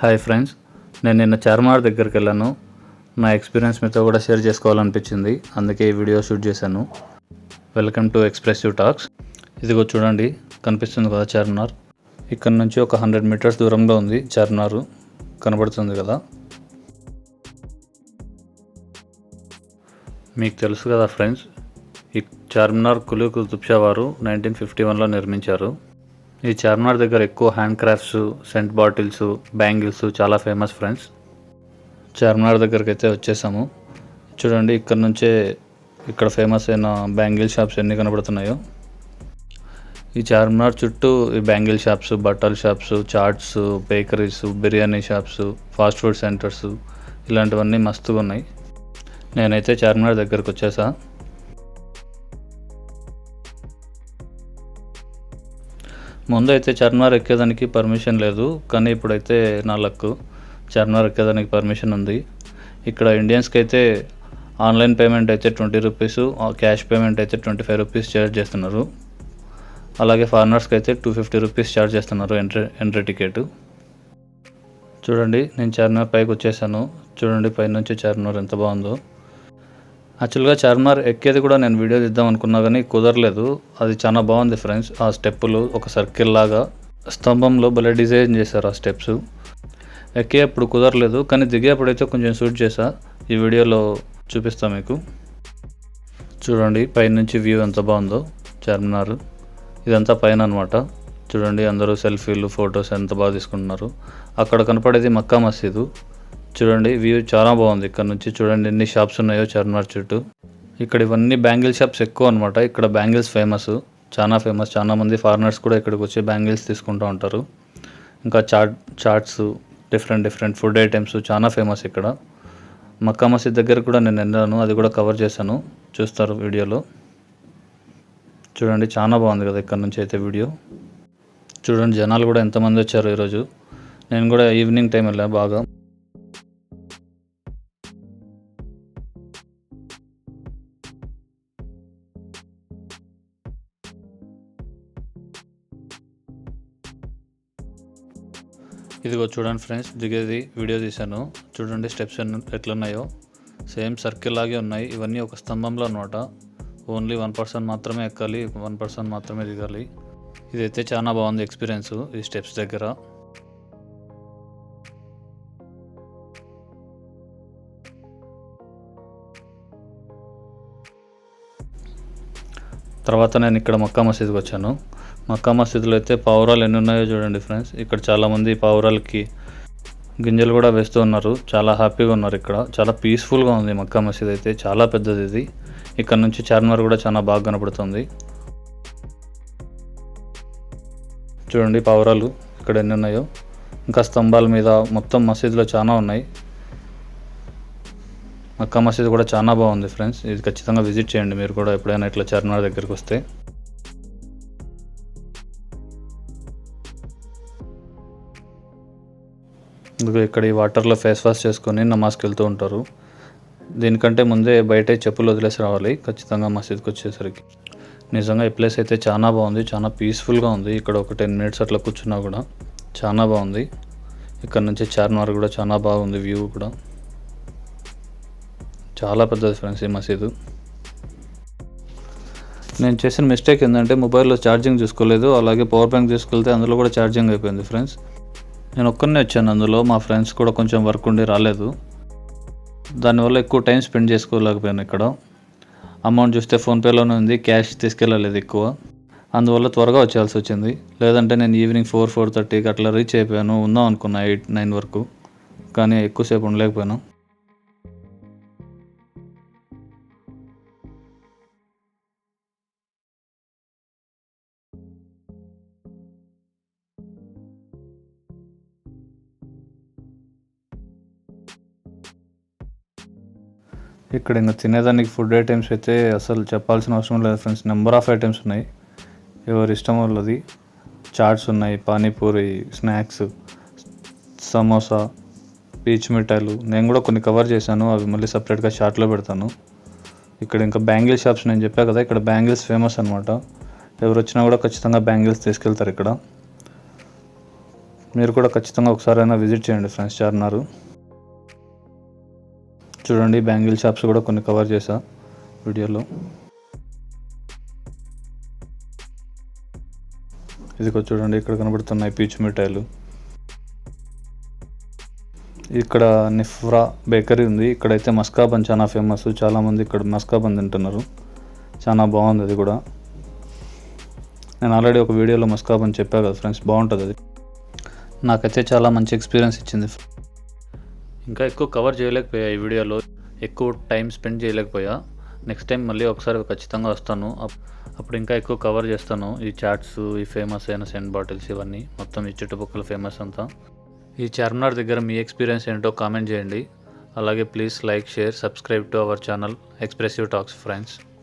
Hi friends. నేను నిన్న చార్మార్ దగ్గరికి వెళ్ళాను నా ఎక్స్పీరియన్స్ మీతో కూడా షేర్ చేసుకోవాలనిపించింది. అందుకే ఈ వీడియో షూట్ చేశాను. Welcome to Expressive Talks. ఇదిగో చూడండి కనిపిస్తుంది కదా చార్మినార్ ఇక్కడ నుంచి ఒక హండ్రెడ్ మీటర్స్ దూరంలో ఉంది చార్మినార్ కనబడుతుంది కదా. మీకు తెలుసు కదా ఫ్రెండ్స్ ఈ చార్మినార్ కులీ కుతుబ్షా వారు నైన్టీన్ ఫిఫ్టీ వన్లో నిర్మించారు. ఈ చార్మినార్ దగ్గర ఎక్కువ hand crafts scent bottles bangles చాలా ఫేమస్ ఫ్రెండ్స్ చార్మినార్ దగ్గరికి అయితే వచ్చేసాము. చూడండి ఇక్కడ నుంచే ఇక్కడ ఫేమస్ అయిన బ్యాంగిల్ షాప్స్ ఎన్ని కనబడుతున్నాయో. ఈ చార్మినార్ చుట్టూ ఈ బ్యాంగిల్ షాప్స్ బట్టల shops chats bakeries biryani shops fast food centres ఇలాంటివన్నీ మస్తుగా ఉన్నాయి. నేనైతే చార్మినార్ దగ్గరకు వచ్చేసా ముందు అయితే చార్మినార్ ఎక్కేదానికి పర్మిషన్ లేదు కానీ ఇప్పుడైతే నా లక్. చార్మినార్ ఎక్కేదానికి పర్మిషన్ ఉంది. ఇక్కడ ఇండియన్స్కి అయితే ఆన్లైన్ పేమెంట్ అయితే ట్వంటీ రూపీస్ క్యాష్ పేమెంట్ అయితే ట్వంటీ ఫైవ్ రూపీస్ చార్జ్ చేస్తున్నారు. అలాగే ఫారినర్స్కి అయితే టూ ఫిఫ్టీ రూపీస్ చార్జ్ చేస్తున్నారు ఎంట్రీ ఎంట్రీ టికెట్. చూడండి నేను చార్మినార్ పైకి వచ్చేసాను చూడండి పైనుంచి చార్మినార్ ఎంత బాగుందో. యాక్చువల్గా చార్మినార్ ఎక్కేది కూడా నేను వీడియో తీద్దాం అనుకున్నా కానీ కుదరలేదు. అది చాలా బాగుంది ఫ్రెండ్స్. ఆ స్టెప్పులు ఒక సర్కిల్ లాగా స్తంభంలో భలే డిజైన్ చేశారు ఆ స్టెప్స్. ఎక్కేటప్పుడు కుదరలేదు కానీ దిగేప్పుడైతే కొంచెం షూట్ చేసా. ఈ వీడియోలో చూపిస్తా మీకు. చూడండి పైనుంచి వ్యూ ఎంత బాగుందో చార్మినార్. ఇదంతా పైన అనమాట చూడండి అందరూ సెల్ఫీలు ఫొటోస్ ఎంత బాగా తీసుకుంటున్నారు. అక్కడ కనపడేది మక్కా మసీదు. చూడండి వ్యూ చాలా బాగుంది. ఇక్కడ నుంచి చూడండి ఎన్ని షాప్స్ ఉన్నాయో చార్మినార్ చుట్టూ. ఇక్కడ ఇవన్నీ బ్యాంగిల్ షాప్స్ ఎక్కువ అనమాట ఇక్కడ బ్యాంగిల్స్ ఫేమస్ చాలా ఫేమస్ చాలా మంది ఫారినర్స్ కూడా ఇక్కడికి వచ్చి బ్యాంగిల్స్ తీసుకుంటూ ఉంటారు. ఇంకా chat chats different different food items చాలా ఫేమస్ ఇక్కడ. మక్కా మసీద్ దగ్గర కూడా నేను వెళ్ళాను. అది కూడా కవర్ చేశాను. చూస్తారు వీడియోలో. చూడండి చాలా బాగుంది కదా ఇక్కడ నుంచి అయితే వీడియో చూడండి జనాలు కూడా ఎంతమంది వచ్చారు ఈరోజు. నేను కూడా ఈవినింగ్ టైం వెళ్ళా బాగా. ఇదిగో చూడండి ఫ్రెండ్స్ దిగేది వీడియో తీశాను. చూడండి స్టెప్స్ ఎట్లున్నాయో. సేమ్ సర్కిల్ లాగే ఉన్నాయి. ఇవన్నీ ఒక స్తంభంలో అనమాట ఓన్లీ వన్ పర్సన్ మాత్రమే ఎక్కాలి వన్ పర్సన్ మాత్రమే దిగాలి. ఇదైతే చాలా బాగుంది ఎక్స్పీరియన్స్ ఈ స్టెప్స్ దగ్గర. తర్వాత నేను ఇక్కడ మక్కా మసీద్కి వచ్చాను. మక్కా మసీదులో అయితే పావురాలు ఎన్ని ఉన్నాయో చూడండి ఫ్రెండ్స్. ఇక్కడ చాలామంది పావురాలకి గింజలు కూడా వేస్తూ ఉన్నారు. చాలా హ్యాపీగా ఉన్నారు ఇక్కడ. చాలా పీస్ఫుల్గా ఉంది మక్కా మసీద్ అయితే. చాలా పెద్దది ఇది. ఇక్కడ నుంచి చార్మినార్ కూడా చాలా బాగా కనపడుతుంది. చూడండి పావురాలు ఇక్కడ ఎన్ని ఉన్నాయో. ఇంకా స్తంభాల మీద మొత్తం మసీదులో చాలా ఉన్నాయి. మక్కా మసీద్ కూడా చాలా బాగుంది ఫ్రెండ్స్. ఇది ఖచ్చితంగా విజిట్ చేయండి. మీరు కూడా ఎప్పుడైనా ఇట్లా చార్మినార్ దగ్గరికి వస్తే. ఇందుకు ఇక్కడ ఈ వాటర్లో ఫేస్ వాష్ చేసుకొని నమాజ్కి వెళ్తూ ఉంటారు. దీనికంటే ముందే బయటే చెప్పులు వదిలేసి రావాలి. ఖచ్చితంగా మసీద్కి వచ్చేసరికి. నిజంగా ఈ ప్లేస్ అయితే చాలా బాగుంది. చాలా పీస్ఫుల్గా ఉంది. ఇక్కడ ఒక టెన్ మినిట్స్ అట్లా కూర్చున్నా కూడా చాలా బాగుంది. ఇక్కడ నుంచి చార్మినార్ కూడా చాలా బాగుంది. వ్యూ కూడా. చాలా పెద్దది ఫ్రెండ్స్ ఈ మసీదు. నేను చేసిన మిస్టేక్ ఏంటంటే మొబైల్లో ఛార్జింగ్ చూసుకోలేదు అలాగే పవర్ బ్యాంక్ తీసుకెళ్తే అందులో కూడా ఛార్జింగ్ అయిపోయింది ఫ్రెండ్స్ నేను ఒక్కరినే వచ్చాను అందులో మా ఫ్రెండ్స్ కూడా కొంచెం వర్క్ ఉండి రాలేదు. దానివల్ల ఎక్కువ టైం స్పెండ్ చేసుకోలేకపోయాను ఇక్కడ. అమౌంట్ చూస్తే ఫోన్పేలోనే ఉంది క్యాష్ తీసుకెళ్ళలేదు ఎక్కువ. అందువల్ల త్వరగా వచ్చేయాల్సి వచ్చింది. లేదంటే నేను ఈవినింగ్ ఫోర్ ఫోర్ థర్టీకి అట్లా రీచ్ అయిపోయాను ఉందాం అనుకున్నా ఎయిట్ నైన్ వరకు. కానీ ఎక్కువసేపు ఉండలేకపోయాను. ఇక్కడ ఇంకా తినేదానికి ఫుడ్ ఐటమ్స్ అయితే అసలు చెప్పాల్సిన అవసరం లేదు ఫ్రెండ్స్ నెంబర్ ఆఫ్ ఐటమ్స్ ఉన్నాయి. ఎవరి ఇష్టం వాళ్ళది. చాట్స్ ఉన్నాయి పానీపూరి స్నాక్స్ సమోసా పీచ్ మిఠాయిలు. నేను కూడా కొన్ని కవర్ చేశాను అవి మళ్ళీ సపరేట్గా షార్ట్లో పెడతాను. ఇక్కడ ఇంకా బ్యాంగిల్ షాప్స్ నేను చెప్పా కదా ఇక్కడ బ్యాంగిల్స్ ఫేమస్ అనమాట ఎవరు వచ్చినా కూడా ఖచ్చితంగా బ్యాంగిల్స్ తీసుకెళ్తారు ఇక్కడ. మీరు కూడా ఖచ్చితంగా ఒకసారైనా విజిట్ చేయండి ఫ్రెండ్స్ చార్నారు చూడండి బ్యాంగిల్ షాప్స్ కూడా కొన్ని కవర్ చేసా వీడియోలో. ఇదిగో చూడండి ఇక్కడ కనబడుతున్నాయి పీచు మిఠాయిలు. ఇక్కడ నిఫ్రా బేకరీ ఉంది. ఇక్కడైతే మస్కాబన్ చాలా ఫేమస్. చాలామంది ఇక్కడ మస్కాబన్ తింటున్నారు. చాలా బాగుంది అది కూడా. నేను ఆల్రెడీ ఒక వీడియోలో మస్కాబన్ చెప్పా కదా ఫ్రెండ్స్ బాగుంటుంది అది. నాకైతే చాలా మంచి ఎక్స్పీరియన్స్ ఇచ్చింది. ఇంకా ఎక్కువ కవర్ చేయలేకపోయా ఈ వీడియోలో. ఎక్కువ టైం స్పెండ్ చేయలేకపోయా. నెక్స్ట్ టైం మళ్ళీ ఒకసారి ఖచ్చితంగా వస్తాను. అప్- అప్పుడు ఇంకా ఎక్కువ కవర్ చేస్తాను. ఈ చాట్స్ ఈ ఫేమస్ అయిన సెంట్ బాటిల్స్ ఇవన్నీ. మొత్తం ఈ చుట్టుపక్కల ఫేమస్ అంతా. ఈ చార్మినార్ దగ్గర మీ ఎక్స్పీరియన్స్ ఏంటో కామెంట్ చేయండి. అలాగే please like share subscribe to our channel Expressive Talks friends